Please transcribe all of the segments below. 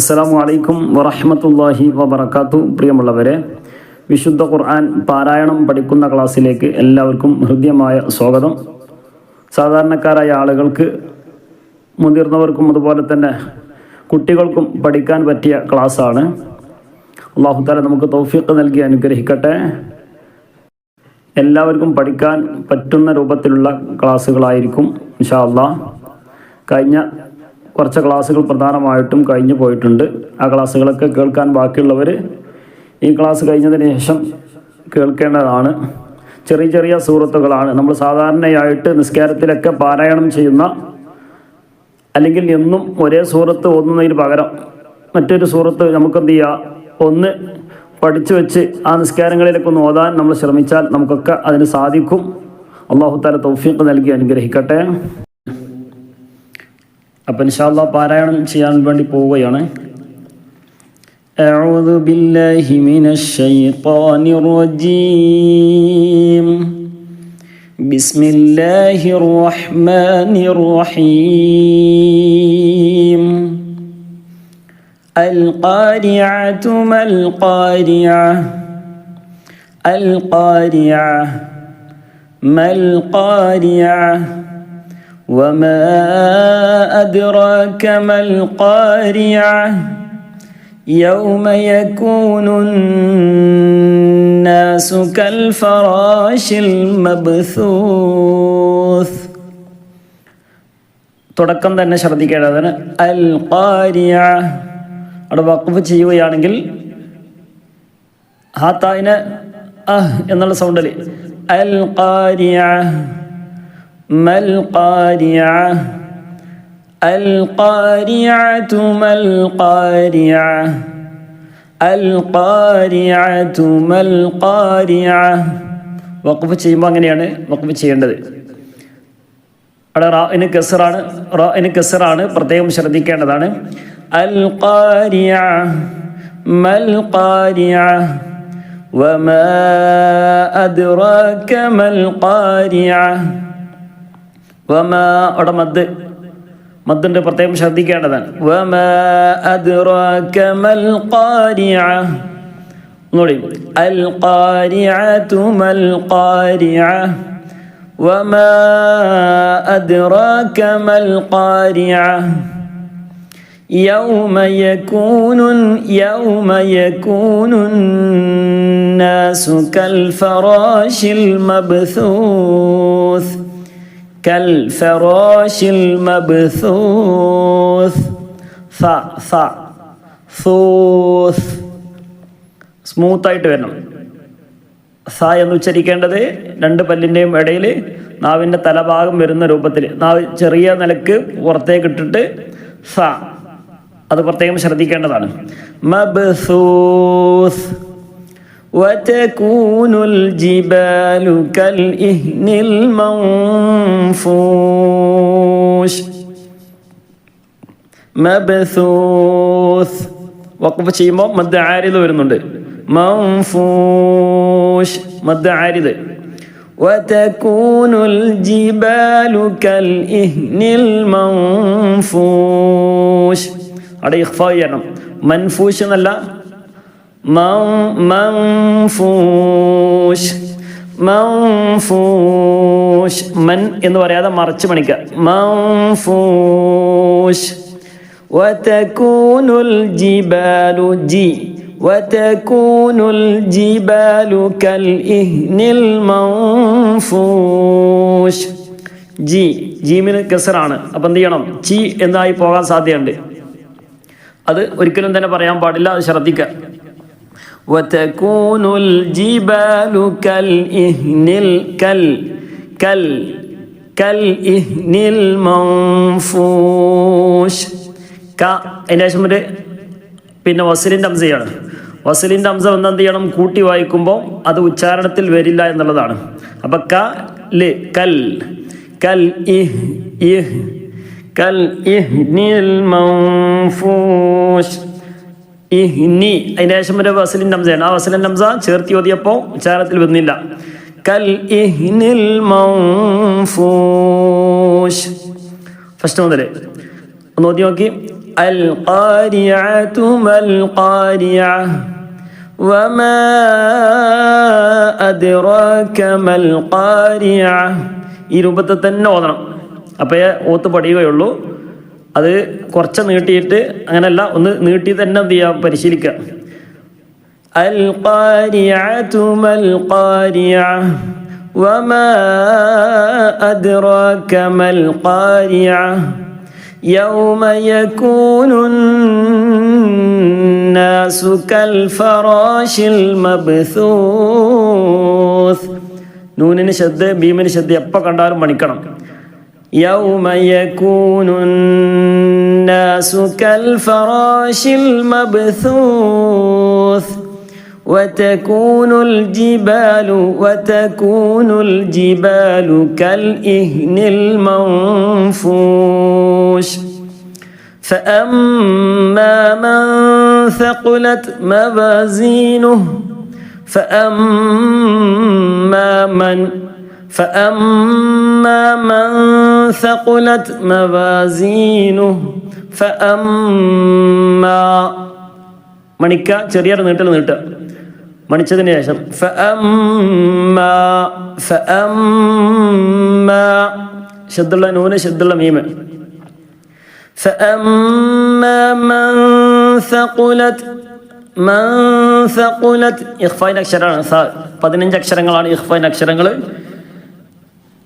അസ്സാം വലൈക്കും വറഹമത്തല്ലാഹി വബർക്കാത്തു പ്രിയമുള്ളവരെ വിശുദ്ധ ഖുർആൻ പാരായണം പഠിക്കുന്ന ക്ലാസ്സിലേക്ക് എല്ലാവർക്കും ഹൃദ്യമായ സ്വാഗതം. സാധാരണക്കാരായ ആളുകൾക്ക് മുതിർന്നവർക്കും അതുപോലെ തന്നെ കുട്ടികൾക്കും പഠിക്കാൻ പറ്റിയ ക്ലാസ്സാണ്. അള്ളാഹുത്താല നമുക്ക് തൗഫീഖ് നൽകി അനുഗ്രഹിക്കട്ടെ. എല്ലാവർക്കും പഠിക്കാൻ പറ്റുന്ന രൂപത്തിലുള്ള ക്ലാസ്സുകളായിരിക്കും ഇൻഷാ അള്ളാഹ് കഴിഞ്ഞ കുറച്ച് ക്ലാസ്സുകൾ പ്രധാനമായിട്ടും കഴിഞ്ഞു പോയിട്ടുണ്ട്. ആ ക്ലാസ്സുകളൊക്കെ കേൾക്കാൻ ബാക്കിയുള്ളവർ ഈ ക്ലാസ് കഴിഞ്ഞതിന് ശേഷം കേൾക്കേണ്ടതാണ്. ചെറിയ ചെറിയ സൂറത്തുകളാണ് നമ്മൾ സാധാരണയായിട്ട് നിസ്കാരത്തിലൊക്കെ പാരായണം ചെയ്യുന്ന അല്ലെങ്കിൽ എന്നും ഒരേ സൂറത്ത് ഓന്നുന്നതിന് പകരം മറ്റൊരു സൂറത്ത് നമുക്കെന്ത് ചെയ്യുക ഒന്ന് പഠിച്ചു വെച്ച് ആ നിസ്കാരങ്ങളിലൊക്കെ ഒന്ന് ഓതാൻ നമ്മൾ ശ്രമിച്ചാൽ നമുക്കൊക്കെ അതിന് സാധിക്കും. അള്ളാഹു താല തൗഫീഖ് നൽകി അനുഗ്രഹിക്കട്ടെ. അപ്പം ഇൻഷാല്ല പാരായണം ചെയ്യാൻ വേണ്ടി പോവുകയാണ് أعوذ بالله من الشيطان الرجيم بسم الله الرحمن الرحيم القارعة ما القارعة القارعة ما القارعة وما أدراك ما القارعة يوم يكون الناس كالفراش المبثوث തുടക്കം തന്നെ ശ്രദ്ധിക്കേണ്ടതാണ് അൽ ഖാരിയ അവിടെ വഖഫ് ചെയ്യുകയാണെങ്കിൽ ഹാത്തായിന് അഹ് എന്നുള്ള സൗണ്ടിൽ അൽ ഖാരിയ ما القارعة القارعة ما القارعة القارعة ما القارعة വഖഫ് ചെയ്യുമ്പോൾ അങ്ങനെയാണ് വഖഫ് ചെയ്യേണ്ടത് അവിടെ റാഇന് കസറാണ് റാഇന് കസറാണ് പ്രത്യേകം ശ്രദ്ധിക്കേണ്ടതാണ് അൽ ഖാരിയ മൽ ഖാരിയ وما أدراك ما القارعة വമ അവിടെ മദ് മദ്ദിന്റെ പ്രത്യേകം ശ്രദ്ധിക്കേണ്ടതാണ് വമ അദ്റാക മൽ ഖാരിഅ ഒന്നുകൂടി അൽ ഖാരിഅതു മൽ ഖാരിഅ വമ അദ്റാക മൽ ഖാരിഅ يوم يكون يوم يكون الناس كالفراش المبثوث കൽഫറോഷിൽ മബ്സൂസ്. സ സ സൂസ്. സ്മൂത്തായിട്ട് വരണം. സ എന്ന് ഉച്ചരിക്കേണ്ടത് രണ്ട് പല്ലിന്റെയും ഇടയിൽ നാവിന്റെ തലഭാഗം വരുന്ന രൂപത്തിൽ. നാവ് ചെറിയ നിലയ്ക്ക് പുറത്തേക്ക് ഇട്ടിട്ട് സ. അത് പ്രത്യേകം ശ്രദ്ധിക്കേണ്ടതാണ്. മബ്സൂസ്. وتكون الجبال كالإهن المنفوش മബസൂസ് വഖഫ് ചെയ്യുമ്പോൾ മദ് ആരിത് വരുന്നുണ്ട് മംഫൂഷ് മദ് ആരിത് وتكون الجبال كالإهن المنفوش അവിടെ ഇഖ്ഫ ചെയ്യണം മൻഫൂഷ് എന്നല്ല മംഫൂഷ് മംഫൂഷ് മൻ എന്ന് പറയാതെ മറച്ച് പണിക്കുക മംഫൂഷ് വതകൂനുൽ ജിബാലു ജി. വതകൂനുൽ ജിബാലു കൽ ഇഹ്നിൽ മംഫൂഷ് ജി ജീമിന് കെസറാണ്. അപ്പം എന്ത് ചെയ്യണം? ചി എന്തായി പോകാൻ സാധ്യതയുണ്ട്. അത് ഒരിക്കലും തന്നെ പറയാൻ പാടില്ല അത് ശ്രദ്ധിക്കുക وتكون الجبال كالإهن الكل كل كالإهن المنفوش ക അതിൻ്റെ ശേഷം ഒരു പിന്നെ വസലിൻ്റെ അംസയാണ് വസലിൻ്റെ അംസ വന്ന് എന്ത് ചെയ്യണം കൂട്ടി വായിക്കുമ്പോൾ അത് ഉച്ചാരണത്തിൽ വരില്ല എന്നുള്ളതാണ് അപ്പം ക ല് കൽ കൽ ഇഹ് ഇഹ് കൽ ഇഹ്നിൽ മൗഫൂഷ് ഇഹ്നി അതിൻ്റെ ശേഷം ഒരു വസലിൻ്റെ അംസയാണ് ആ വസലിൻ്റെ അംസ ചേർത്തി ഓതിയപ്പോൾ ഉച്ചാരണത്തിൽ വന്നില്ല കൽ ഇഹ്നിൽ മൗഫൂഷ് ഫസ്റ്റ് മുതൽ ഒന്ന് ഓതി നോക്കി القارعة ما القارعة وما أدراك ما القارعة ഈ രൂപത്തിൽ തന്നെ ഓതണം അപ്പോൾ ഓത്ത് പഠിയുകയുള്ളൂ അത് കുറച്ച് നീട്ടിയിട്ട് അങ്ങനെയല്ല ഒന്ന് നീട്ടി തന്നെ എന്ത് ചെയ്യുക പരിശീലിക്കുക القارعة ما القارعة وما أدراك ما القارعة يوم يكون الناس كالفراش المبثوث നൂനിന് ശ്രദ്ധ ഭീമിന് ശ്രദ്ധ എപ്പോൾ കണ്ടാലും മണിക്കണം يوم يكون الناس كالفراش المبثوث وتكون الجبال وتكون الجبال كالإهن المنفوش فأما من ثقلت موازينه فأما من فأما من ثقلت موازينه فأما മണിക്ക ചെറിയൊരു നീട്ടൽ നീട്ടുക മണിച്ചതിന് ശേഷം ഫഅമ്മാ ഫഅമ്മാ ശബ്ദുള്ള നൂന് ശബ്ദുള്ള മീമ് فأما من ثقلت من ثقلت ഇഖ്ഫായിൻ്റെ അക്ഷരമാണ് സ പതിനഞ്ച് അക്ഷരങ്ങളാണ് ഇഖ്ഫായിൻ്റെ അക്ഷരങ്ങൾ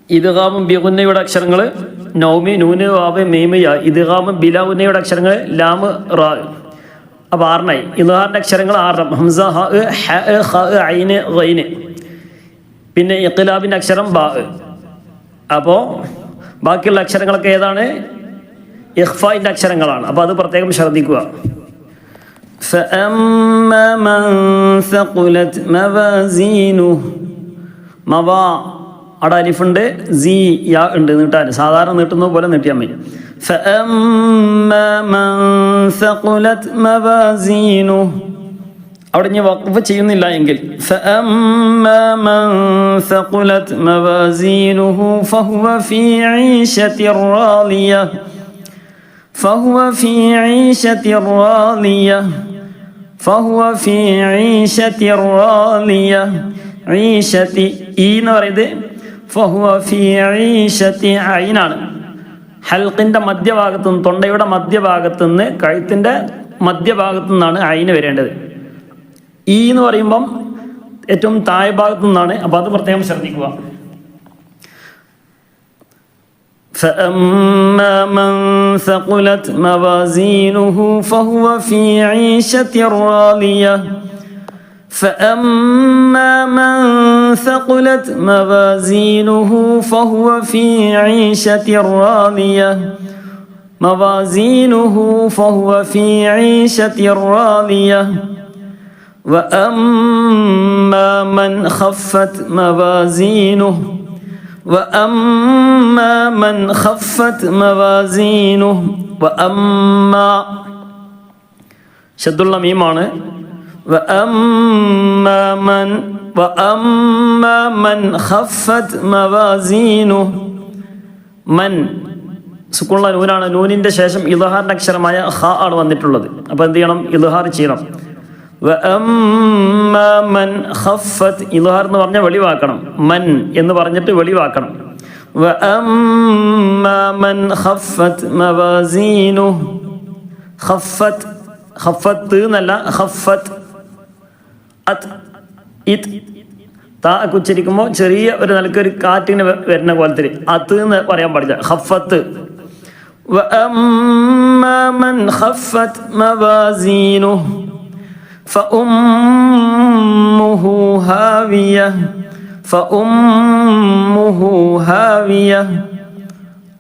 ഇദ്ഗാമും ബിഗുന്നയുടെ അക്ഷരങ്ങൾ നൗമി നൂന് വാവ് മീമ് യാ ഇദ്ഗാമും ബിലാവുന്നയുടെ അക്ഷരങ്ങൾ ലാമ് റാ അപ്പോൾ ആറിനായി ഇദ്ഹാറിൻ്റെ അക്ഷരങ്ങൾ ആറെണ്ണം ഹംസ ഹ ഹ ഖ ഐന് ഗൈന് പിന്നെ ഇഖ്ലാബിൻ്റെ അക്ഷരം ബാ അപ്പോൾ ബാക്കിയുള്ള അക്ഷരങ്ങളൊക്കെ ഏതാണ് ഇഖ്ഫായിൻ്റെ അക്ഷരങ്ങളാണ് അപ്പോൾ അത് പ്രത്യേകം ശ്രദ്ധിക്കുക فأما من ثقلت موازينه മവാ അവിടെ അലിഫുണ്ട് സി യാ ഉണ്ട് നീട്ടാൻ സാധാരണ നീട്ടുന്നത് പോലെ നീട്ടിയാൽ മതി فأما من ثقلت موازينه അവിടെ ഇനി വഖഫ് ചെയ്യുന്നില്ല എങ്കിൽ فأما من ثقلت موازينه فهو في عيشة راضية فهو في عيشة راضية فهو في عيشة راضية عيشة ഈ എന്ന് പറയുന്നത് ഫഹുവ ഫി ഈശത്തി ഐനാണ് ഹൽക്കിൻ്റെ മധ്യഭാഗത്തു നിന്ന് തൊണ്ടയുടെ മധ്യഭാഗത്തു നിന്ന് കഴുത്തിൻ്റെ മധ്യഭാഗത്തു നിന്നാണ് ഐന് വരേണ്ടത് ഈ എന്ന് പറയുമ്പം ഏറ്റവും താഴെ ഭാഗത്തു നിന്നാണ് അപ്പോൾ അത് പ്രത്യേകം ശ്രദ്ധിക്കുക فأما من ثقلت موازينه فهو في عيشة راضية فأما من ثقلت موازينه فهو في عيشة راضية موازينه فهو في عيشة راضية وأما من خفت موازينه وأما من خفت موازينه وأما شد الله ميمان وأما من وأما من خفت موازينه من സുക്കുള്ള നൂനാണ് നൂനിൻ്റെ ശേഷം ഇലഹാറിൻ്റെ അക്ഷരമായ ഹ ആണ് വന്നിട്ടുള്ളത് അപ്പോൾ എന്ത് ചെയ്യണം ഇലഹാർ ചെയ്യണം മൻ ഖഫത്ത് ഇൽഹാർ എന്ന് പറഞ്ഞാൽ വെളിവാക്കണം മൻ എന്ന് പറഞ്ഞിട്ട് വെളിവാക്കണം മൻ ഖഫത്ത് മവാസീനു ഖഫത്ത് ഖഫത്ത് എന്നല്ല ഖഫത്ത് അത് ഇത് താ ഉച്ചരിക്കുമ്പോൾ ചെറിയ ഒരു നിലക്ക് ഒരു കാറ്റിന് വരുന്ന പോലത്തിൽ അത് എന്ന് പറയാൻ പാടില്ല ഖഫത്ത് وأما من خفت موازينه فأمه هاوية فأمه هاوية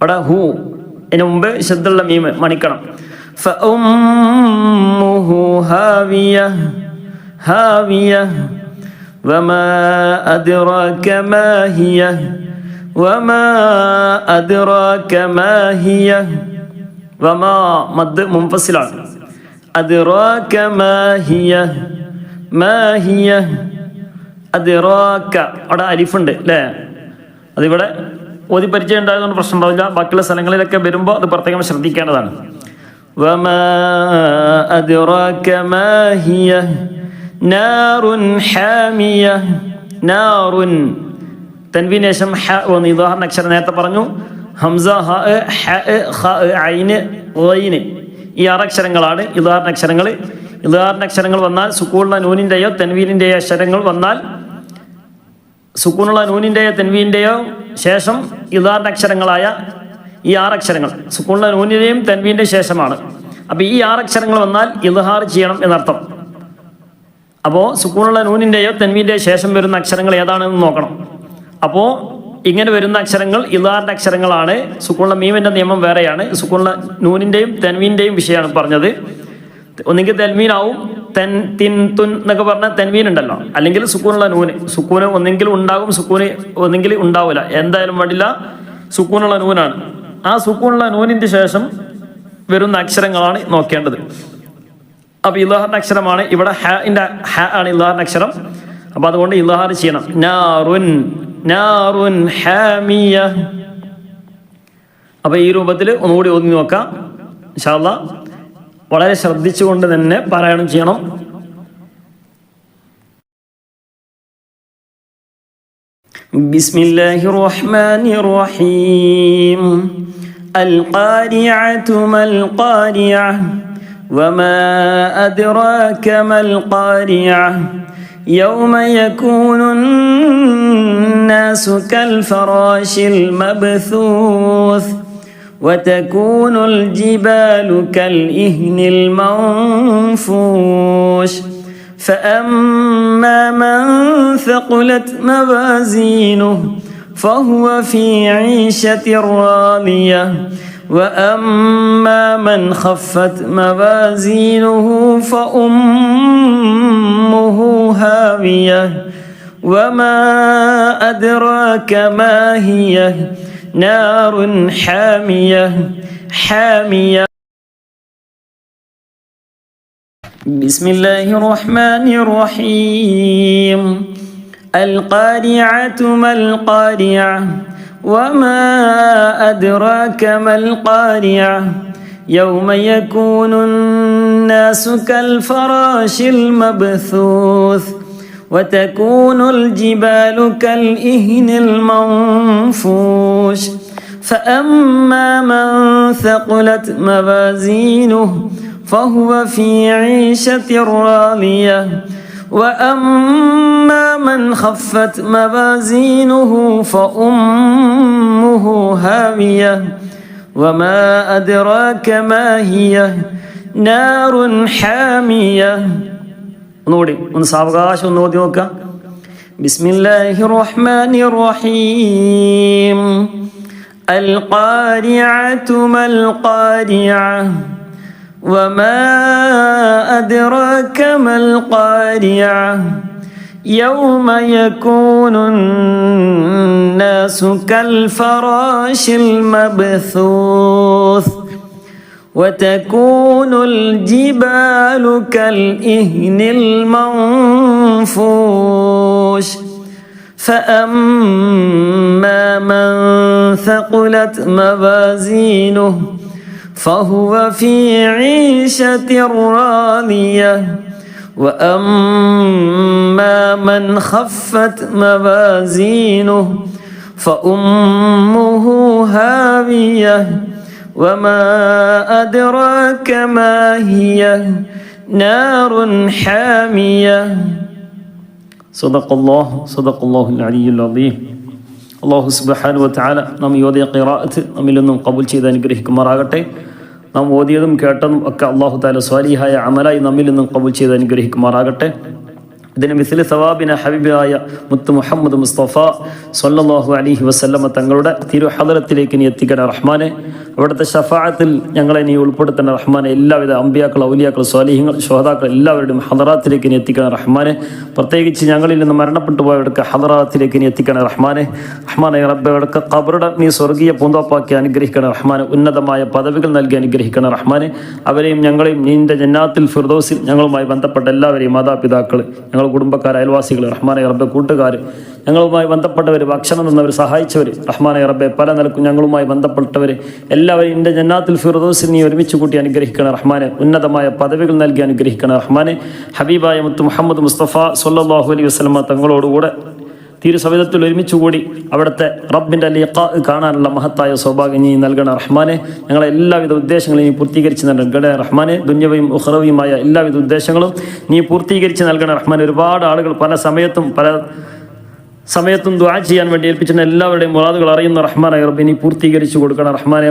അവിടെ ഹൂ ഇതിന് മുമ്പ് ശബ്ദമുള്ള മീമ് മണിക്കണം فأمه هاوية هاوية وما أدراك ما هي وما أدراك ما هي وما മദ് മുൻഫസിലാണ് أدراك ما هي ما هي أدراك അവിടെ അലിഫുണ്ട് അല്ലേ അതിവിടെ ഓതി പരിചയം ഉണ്ടായതുകൊണ്ട് പ്രശ്നം ഉണ്ടാവില്ല ബാക്കിയുള്ള സ്ഥലങ്ങളിലൊക്കെ വരുമ്പോൾ അത് പ്രത്യേകം ശ്രദ്ധിക്കേണ്ടതാണ് وما أدراك ما هي നാറുൻ ഹാമിയ നാറുൻ. തൻവിനേശം ഹ വന്ന് ഇതാഹരണ അക്ഷരം നേരത്തെ പറഞ്ഞു. ഹംസ ഹ ഹ ഹ ഐന് ഈ ആറക്ഷരങ്ങളാണ് ഇതാഹരണ അക്ഷരങ്ങൾ. ഉദാഹരണ അക്ഷരങ്ങൾ വന്നാൽ സുക്കൂണുള്ള നൂനിന്റെയോ തൻവീനിന്റെയോ അക്ഷരങ്ങൾ വന്നാൽ സുക്കൂണുള്ള നൂനിന്റെയോ തൻവീന്റെയോ ശേഷം ഉദാഹരണ അക്ഷരങ്ങളായ ഈ ആറക്ഷരങ്ങൾ സുക്കൂണുള്ള നൂനിന്റെയും തൻവീന്റെ ശേഷമാണ്. അപ്പോൾ ഈ ആറക്ഷരങ്ങൾ വന്നാൽ ഇൽഹാർ ചെയ്യണം എന്നർത്ഥം. അപ്പോൾ സുക്കൂണുള്ള നൂനിന്റെയോ തെൻവീന്റെയോ ശേഷം വരുന്ന അക്ഷരങ്ങൾ ഏതാണെന്ന് നോക്കണം. അപ്പോൾ ഇങ്ങനെ വരുന്ന അക്ഷരങ്ങൾ ഇലാറിന്റെ അക്ഷരങ്ങളാണ്. സുക്കൂണുള്ള മീമിന്റെ നിയമം വേറെയാണ്. സുക്കൂണുള്ള നൂനിന്റെയും തെൻവീന്റെയും വിഷയമാണ് പറഞ്ഞത്. ഒന്നെങ്കിൽ തെന്മീനാവും തെൻ തിൻ തുൻ എന്നൊക്കെ പറഞ്ഞാൽ തെൻവീൻ ഉണ്ടല്ലോ. അല്ലെങ്കിൽ സുക്കൂണുള്ള നൂന്. സുക്കൂന് ഒന്നെങ്കിൽ ഉണ്ടാകും സുക്കൂന് ഒന്നെങ്കിൽ ഉണ്ടാവില്ല എന്തായാലും വേണ്ടില്ല. സുക്കൂണുള്ള നൂനാണ്. ആ സുക്കൂണുള്ള നൂനിന്റെ ശേഷം വരുന്ന അക്ഷരങ്ങളാണ് നോക്കേണ്ടത്. അപ്പൊ ഇലാഹാറിന്റെ അക്ഷരമാണ് ഇവിടെ ഹാന്റെ ഹ ആണ് ഇലാഹാറിന്റെ അക്ഷരം അപ്പൊ അതുകൊണ്ട് ഇലാഹാർ ചെയ്യണം നാറുൻ നാറുൻ ഹാമിയ അപ്പൊ ഈ രൂപത്തിൽ ഒന്നുകൂടി ഒതുങ്ങി നോക്കാം ഇൻഷാല്ല വളരെ ശ്രദ്ധിച്ചുകൊണ്ട് തന്നെ പാരായണം ചെയ്യണം بسم الله الرحمن الرحيم القارعة ما القارعة وما أدراك ما القارعة يوم يكون الناس كالفراش المبثوث وتكون الجبال كالإهن المنفوش فأما من ثقلت موازينه فهو في عيشة راضية وأما من خفت موازينه فأمه هاوية. وما أدراك ما هي؟ نار حامية. حامية. بسم الله الرحمن الرحيم. القارعة ما القارعة؟ وما أدراك ما القارعة يوم يكون الناس كالفراش المبثوث وتكون الجبال كالإهن المنفوش فأما من ثقلت موازينه فهو في عيشة راضية وأما من خفت موازينه فأمه هاوية. وما أدراك ما هي؟ نار حامية. نوري ونصابغاش غاش وكا بسم الله الرحمن الرحيم القارعة ما القارعة وما أدراك ما القارعة يوم يكون الناس كالفراش المبثوث وتكون الجبال كالإهن المنفوش فأما من ثقلت موازينه فهو في عيشة راضية وأما من خفت موازينه فأمه هاوية وما أدراك ما هي نار حامية صدق الله صدق الله العلي العظيم അള്ളാഹു സുബാനു വത്താല നാം ഈ ഓതിയ ഖിറാഅത്ത് നമ്മിൽ നിന്നും കബൂൽ ചെയ്ത് അനുഗ്രഹിക്കുമാറാകട്ടെ നാം ഓതിയതും കേട്ടതും ഒക്കെ അള്ളാഹു താല സ്വാലിഹായ അമലായി നമ്മിൽ നിന്നും കബൂൽ ചെയ്ത് അനുഗ്രഹിക്കുമാറാകട്ടെ. ഇതിന് മിസിൽ സവാബിന ഹബീബായ മുത്ത് മുഹമ്മദ് മുസ്തഫ സൊല്ലാഹു അലൈഹി വസല്ലമ തങ്ങളുടെ തിരുഹദരത്തിലേക്ക് ഇനി എത്തിക്കണ റഹ്മാനെ. അവിടുത്തെ ഷഫാത്തിൽ ഞങ്ങളെ നീ ഉൾപ്പെടുത്തണ റഹ്മാനെ. എല്ലാവിധ അമ്പിയാക്കൾ ഔലിയാക്കൾ സ്വാലിഹ്യങ്ങൾ ശോതാക്കൾ എല്ലാവരുടെയും ഹദറാത്തിലേക്ക് നീ എത്തിക്കണ റഹ്മാനെ. പ്രത്യേകിച്ച് ഞങ്ങളിൽ നിന്ന് മരണപ്പെട്ടു പോയവർക്ക് ഹദറാത്തിലേക്ക് നീ എത്തിക്കണ റഹ്മാനെ. റഹ്മാനെ റബ്ബെ കബറുടെ നീ സ്വർഗീയ പൂന്തോപ്പാക്കി അനുഗ്രഹിക്കണ റഹ്മാനെ. ഉന്നതമായ പദവികൾ നൽകി അനുഗ്രഹിക്കണ റഹ്മാനെ. അവരെയും ഞങ്ങളെയും നീന്റെ ജന്നാത്തിൽ ഫിർദോസിൽ ഞങ്ങളുമായി ബന്ധപ്പെട്ട എല്ലാവരെയും മാതാപിതാക്കൾ ഞങ്ങൾ കുടുംബക്കാർ അയൽവാസികൾ റഹ്മാനെ റബ്ബെ കൂട്ടുകാർ ഞങ്ങളുമായി ബന്ധപ്പെട്ടവർ ഭക്ഷണം തന്നവർ സഹായിച്ചവർ റഹ്മാനെ റബ്ബെ പല നിലക്കും ഞങ്ങളുമായി ബന്ധപ്പെട്ടവർ എല്ലാവരും എന്റെ ജന്നാത്തിൽ ഫിറദോസിൽ നീ ഒരുമിച്ച് കൂട്ടി അനുഗ്രഹിക്കണം റഹ്മാനെ. ഉന്നതമായ പദവികൾ നൽകി അനുഗ്രഹിക്കണം റഹ്മാനെ. ഹബീബായ മുത്ത് മുഹമ്മദ് മുസ്തഫ സൊല്ലാഹു അലൈഹി വസ്ലമ തങ്ങളോടുകൂടെ തീരുസവിധത്തിൽ ഒരുമിച്ച് കൂടി അവിടുത്തെ റബ്ബിന്റെ ലിഖാ കാണാനുള്ള മഹത്തായ സൗഭാഗ്യം നീ നൽകണ. റഹ്മാനെ ഞങ്ങളെ എല്ലാവിധ ഉദ്ദേശങ്ങളും നീ പൂർത്തീകരിച്ച് നൽകണ. റഹ്മാനെ ദുന്യവയും ഉഹ്റവിയുമായ എല്ലാവിധ ഉദ്ദേശങ്ങളും നീ പൂർത്തീകരിച്ച് നൽകണ. റഹ്മാൻ ഒരുപാട് ആളുകൾ പല സമയത്തും പല സമയത്തും ദ്വാ ചെയ്യാൻ വേണ്ടി ഏൽപ്പിച്ചിരുന്ന എല്ലാവരുടെയും മുറാദുകൾ അറിയുന്ന റഹ്മാൻ റബ്ബെ നീ പൂർത്തീകരിച്ചു കൊടുക്കണം. റഹ്മാനെ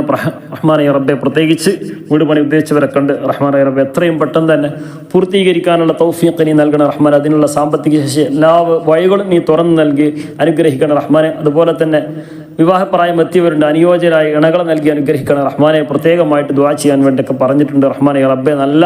റഹ്മാൻ റബ്ബെ പ്രത്യേകിച്ച് വീട് പണി ഉദ്ദേശിച്ചവരെ കണ്ട് റഹ്മാൻ റബ്ബെ എത്രയും പെട്ടെന്ന് തന്നെ പൂർത്തീകരിക്കാനുള്ള തൗഫീഖ് നീ നൽകണം. റഹ്മാൻ അതിനുള്ള സാമ്പത്തിക ശേഷി എല്ലാ വഴികളും നീ തുറന്നു നൽകി അനുഗ്രഹിക്കണം. റഹ്മാനെ അതുപോലെ തന്നെ വിവാഹപ്രായം എത്തിയവരുണ്ട്. അനുയോജ്യരായ ഇണകളെ നൽകി അനുഗ്രഹിക്കണം. റഹ്മാനെ പ്രത്യേകമായിട്ട് ദ്വാ ചെയ്യാൻ വേണ്ടിയൊക്കെ പറഞ്ഞിട്ടുണ്ട്. റഹ്മാനെ റബ്ബെ നല്ല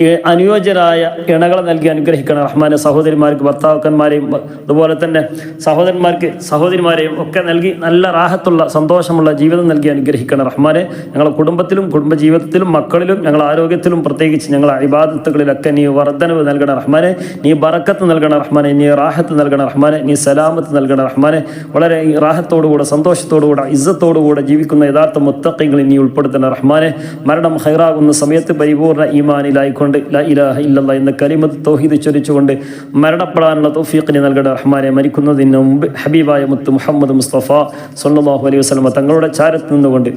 അനുയോജ്യരായ ഇണകളെ നൽകി അനുഗ്രഹിക്കണം റഹ്മാനെ സഹോദരിമാർക്ക് ഭർത്താക്കന്മാരെയും അതുപോലെ തന്നെ സഹോദരന്മാർക്ക് സഹോദരിമാരെയും ഒക്കെ നൽകി നല്ല റാഹത്തുള്ള സന്തോഷമുള്ള ജീവിതം നൽകി അനുഗ്രഹിക്കണം റഹ്മാനെ. ഞങ്ങളുടെ കുടുംബത്തിലും കുടുംബജീവിതത്തിലും മക്കളിലും ഞങ്ങളുടെ ആരോഗ്യത്തിലും പ്രത്യേകിച്ച് ഞങ്ങളുടെ അഭിബാധത്തുകളിലൊക്കെ നീ വർദ്ധനവ് നൽകണം റഹ്മാനെ. നീ ബറക്കത്ത് നൽകണം റഹ്മാനെ. നീ റാഹത്ത് നൽകണം റഹ്മാനെ. നീ സലാമത്ത് നൽകണം റഹ്മാനെ. വളരെ റാഹത്തോടുകൂടെ സന്തോഷത്തോടുകൂടെ ഇസ്സത്തോടുകൂടെ ജീവിക്കുന്ന യഥാർത്ഥ മുത്തക്കങ്ങളിൽ നീ ഉൾപ്പെടുത്തണം റഹ്മാനെ. മരണം ഹൈറാകുന്ന സമയത്ത് പരിപൂർണ ഈമാനിലായിക്കൊണ്ട് ലാ ഇലാഹ ഇല്ലല്ല എന്ന കലിമത്ത് തോഹീദ് ചൊരിച്ചുകൊണ്ട് മരണപ്പെടാനുള്ള തോഫീഖിനെ നൽകണ റഹ്മാനെ മരിക്കുന്നതിന് മുമ്പ് ഹബീബായ മുത്ത് മുഹമ്മദ് മുസ്തഫ സല്ലല്ലാഹു അലൈഹി വസ്ലമ തങ്ങളുടെ ചാരത്ത് നിന്നുകൊണ്ട്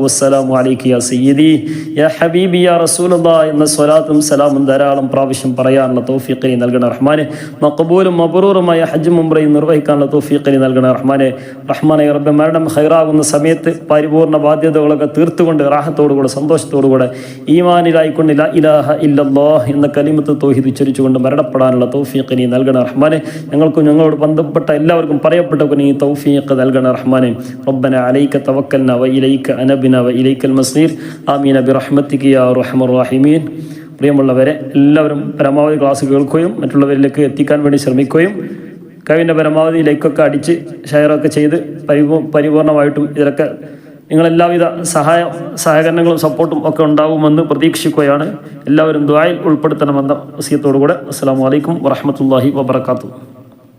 വസ്സലാമു യാ സയ്യിദി യാ ഹബീബി യാ എന്ന സ്വലാത്തും സലാമും ധാരാളം പ്രാവശ്യം പറയാനുള്ള തൗഫീഖിനെ നൽകണ റഹ്മാനെ മക്കബൂലും മബറൂറുമായ ഹജ്ജ് മുംബ്രയും നിർവഹിക്കാനുള്ള തൗഫീഖിനെ നൽകണ റഹ്മാനെ റഹ്മാനെ റബ്ബെ മരണം ഹൈറാകുന്ന സമയത്ത് പരിപൂർണ ബാധ്യതകളൊക്കെ തീർത്തുകൊണ്ട് റാഹത്തോടുകൂടെ സന്തോഷത്തോടുകൂടെ ഈമാനിലായിക്കൊണ്ടില്ല ലാ ഇലാഹ ഇല്ലല്ലാഹ് എന്ന കലിമത്ത് തോഹിദ് ഉച്ചരിച്ചുകൊണ്ട് മരണപ്പെടാനുള്ള തൗഫീഖ് നീ നൽകണ റഹ്മാനെ. ഞങ്ങൾക്കും ഞങ്ങളോട് ബന്ധപ്പെട്ട എല്ലാവർക്കും പറയപ്പെട്ടവർക്ക് നീ തൗഫീഖ് നൽകണ റഹ്മാനെ. റബ്ബന അലൈക തവക്കൽന വ ഇലൈക അനബിന വ ഇലൈക്കൽ മസീർ. ആമീന ബിറഹ്മത്തിക യാ റഹ്മർ റഹീമീൻ. പ്രിയമുള്ളവരെ എല്ലാവരും പരമാവധി ക്ലാസ് കേൾക്കുകയും മറ്റുള്ളവരിലേക്ക് എത്തിക്കാൻ വേണ്ടി ശ്രമിക്കുകയും കഴിവിന്റെ പരമാവധി ലൈക്കൊക്കെ അടിച്ച് ഷെയറൊക്കെ ചെയ്ത് പരിപൂ പരിപൂർണമായിട്ടും ഇതിലൊക്കെ നിങ്ങളെല്ലാവിധ സഹായ സഹകരണങ്ങളും സപ്പോർട്ടും ഒക്കെ ഉണ്ടാകുമെന്ന് പ്രതീക്ഷിക്കുകയാണ്. എല്ലാവരും ദ്വായിൽ ഉൾപ്പെടുത്തണമെന്ന വസീയത്തോടു കൂടെ അസ്സാം വലൈക്കും വറഹമത്തല്ലാഹി വബർക്കാത്തു